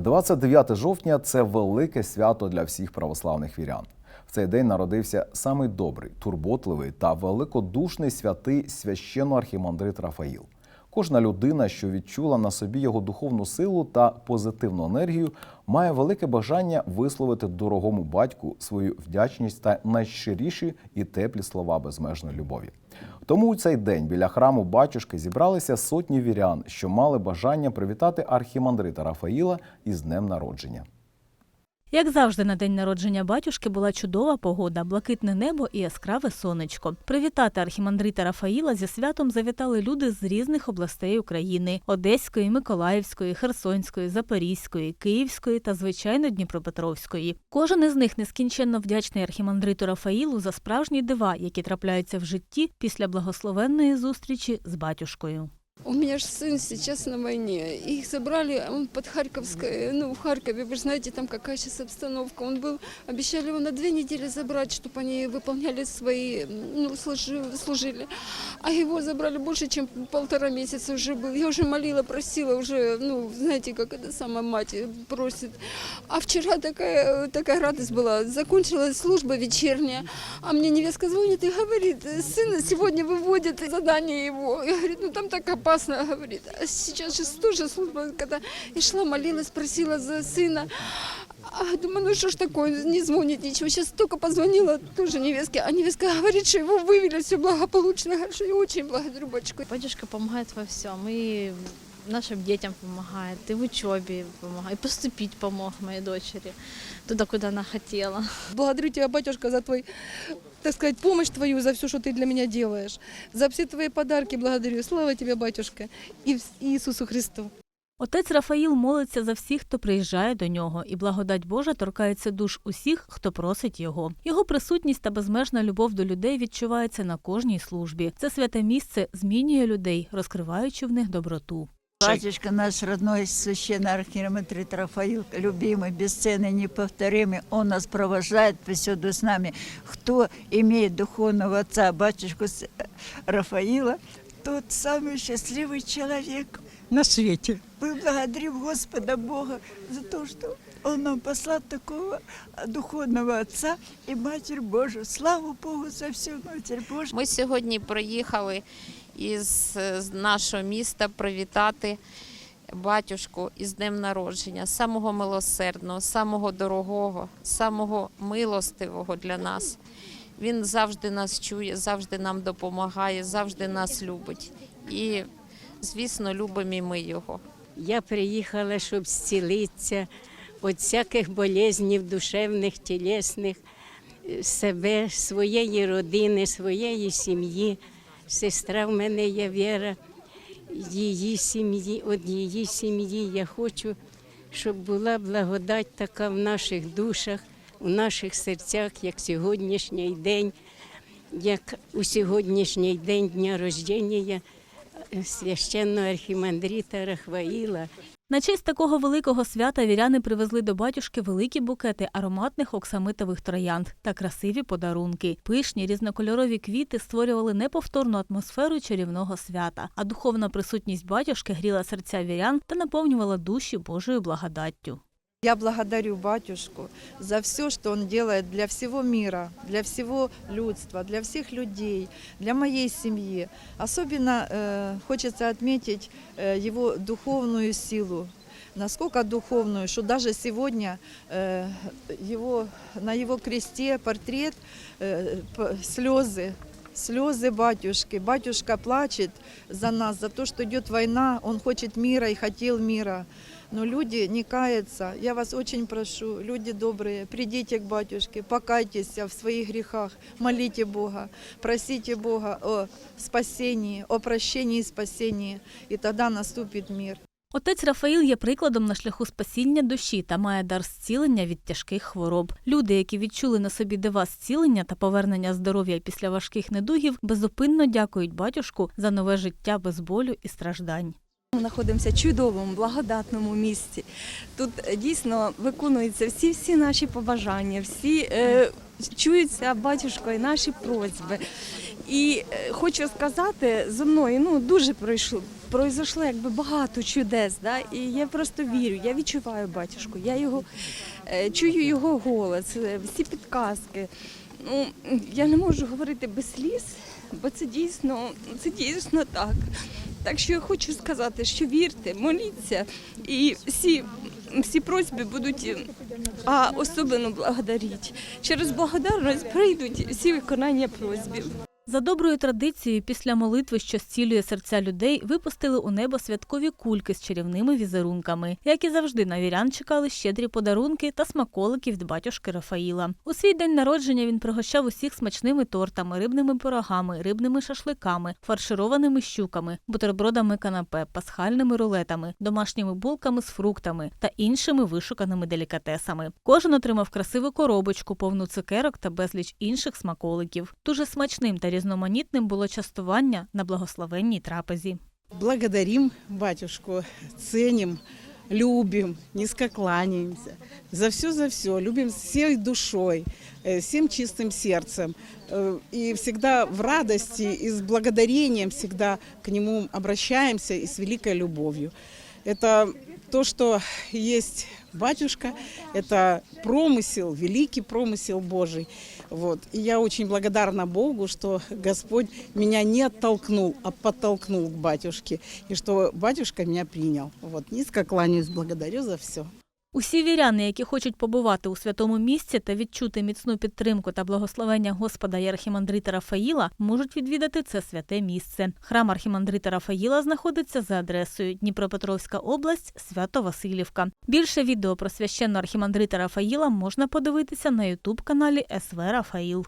29 жовтня це велике свято для всіх православних вірян. В цей день народився самий добрий, турботливий та великодушний святий священно-архімандрит Рафаїл. Кожна людина, що відчула на собі його духовну силу та позитивну енергію, має велике бажання висловити дорогому батьку свою вдячність та найщиріші і теплі слова безмежної любові. Тому у цей день біля храму батюшки зібралися сотні вірян, що мали бажання привітати архімандрита Рафаїла із днем народження. Як завжди, на день народження батюшки була чудова погода, блакитне небо і яскраве сонечко. Привітати архімандрита Рафаїла зі святом завітали люди з різних областей України: Одеської, Миколаївської, Херсонської, Запорізької, Київської та звичайно Дніпропетровської. Кожен із них нескінченно вдячний архімандриту Рафаїлу за справжні дива, які трапляються в житті після благословенної зустрічі з батюшкою. У меня же сын сейчас на войне. Их забрали, он под Харьковской, ну, в Харькове, вы же знаете, там какая сейчас обстановка. Он был, обещали его на две недели забрать, чтобы они выполняли свои, ну, служи- служили. А его забрали больше, чем полтора месяца уже был. Я уже молила, просила, уже, ну, знаете, как это сама мать просит. А вчера такая, такая радость была. Закончилась служба вечерняя, а мне невестка звонит и говорит, сына сегодня выводят задание его. Я говорю, ну там так опасно, говорит. А сейчас же тоже служба, когда я шла, молилась, просила за сына. А думаю, ну что ж такое, не звонит ничего. Сейчас только позвонила тоже невестке, а невестка говорит, что его вывели, все благополучно, хорошо. и очень благодарю батюшку. Батюшка помогает во всем. И нашим детям помогает, и в учебе помогает, и поступить помог моей дочери туда, куда она хотела. Благодарю тебя, батюшка, за твой, так сказать, помощь твою, за все, что ты для меня делаешь. За все твои подарки благодарю. Слава тебе, батюшка, и в- Иисусу Христу. Отець Рафаїл молиться за всіх, хто приїжджає до нього, і благодать Божа торкається душ усіх, хто просить його. Його присутність та безмежна любов до людей відчувається на кожній службі. Це святе місце змінює людей, розкриваючи в них доброту. Батюшка наш родной, священный архиеремитрит Рафаил, любимый, бесценный, неповторимый, он нас провожает повсюду с нами. Кто имеет духовного отца, батюшку с- Рафаила, тот самый счастливый человек. на свете. Мы благодарим Господа Бога за то, что Он нам послал такого духовного отца и Матерь Божию. Слава Богу за все, Матерь Божия. Ми сьогодні приїхали із нашого міста привітати батюшку із днем народження, самого милосердного, самого дорогого, самого милостивого для нас. Він завжди нас чує, завжди нам допомагає, завжди нас любить. І, звісно, любимо і ми його. Я приїхала, щоб зцілитися від всяких болезнів душевних, тілесних, себе, своєї родини, своєї сім'ї. Сестра в мене є Віра, її сім'ї, від її сім'ї я хочу, щоб була благодать така в наших душах, у наших серцях, як сьогоднішній день, як у сьогоднішній день дня рождення е, священного архімандрита Рахваїла. На честь такого великого свята віряни привезли до батюшки великі букети ароматних оксамитових троянд та красиві подарунки. Пишні різнокольорові квіти створювали неповторну атмосферу чарівного свята, а духовна присутність батюшки гріла серця вірян та наповнювала душі Божою благодаттю. Я благодарю батюшку за все, что он делает для всего мира, для всего людства, для всех людей, для моей семьи. Особенно э, хочется отметить э, его духовную силу. Насколько духовную, что даже сегодня э, его, на его кресте портрет, э, слезы, слезы батюшки. Батюшка плачет за нас, за то, что идет война, он хочет мира и хотел мира. Но люди не каются. Я вас очень прошу, люди добрые, придите к батюшке, покайтесь в своих грехах, молите Бога, просите Бога о спасении, о прощении и спасении, и тогда наступит мир. Отець Рафаїл є прикладом на шляху спасіння душі та має дар зцілення від тяжких хвороб. Люди, які відчули на собі дива зцілення та повернення здоров'я після важких недугів, безупинно дякують батюшку за нове життя без болю і страждань. Ми знаходимося в чудовому, благодатному місці. Тут е, дійсно виконуються всі всі наші побажання, всі е, чуються батюшкою наші просьби. І е, хочу сказати, зі мною ну дуже пройшло. Пройшло якби багато чудес, да? і я просто вірю, я відчуваю батюшку, я його е, чую його голос, е, всі підказки. Ну, я не можу говорити без сліз, бо це дійсно, це дійсно так. Так що я хочу сказати, що вірте, моліться, і всі, всі просьби будуть, а особливо благодаріть. Через благодарність прийдуть всі виконання просьбів. За доброю традицією, після молитви, що зцілює серця людей, випустили у небо святкові кульки з чарівними візерунками. Як і завжди, на вірян чекали щедрі подарунки та смаколики від батюшки Рафаїла. У свій день народження він пригощав усіх смачними тортами, рибними пирогами, рибними шашликами, фаршированими щуками, бутербродами канапе, пасхальними рулетами, домашніми булками з фруктами та іншими вишуканими делікатесами. Кожен отримав красиву коробочку, повну цукерок та безліч інших смаколиків. Дуже смачним та різноманітним було частування на благословенній трапезі. Благодарим батюшку, ценим, любим, низко кланяемся. За все, за все. Любим всей душой, э, всем чистым сердцем. Э, И всегда в радости и с благодарением всегда к нему обращаемся и с великой любовью. Это то, что есть батюшка, это промысел, великий промысел Божий. Вот. И я очень благодарна Богу, что Господь меня не оттолкнул, а подтолкнул к батюшке, и что батюшка меня принял. Вот. Низко кланяюсь, благодарю за все. Усі віряни, які хочуть побувати у святому місці та відчути міцну підтримку та благословення Господа і архімандрита Рафаїла, можуть відвідати це святе місце. Храм архімандрита Рафаїла знаходиться за адресою Дніпропетровська область, Свято Васильівка. Більше відео про священного архімандрита Рафаїла можна подивитися на ютуб каналі СВ Рафаїл.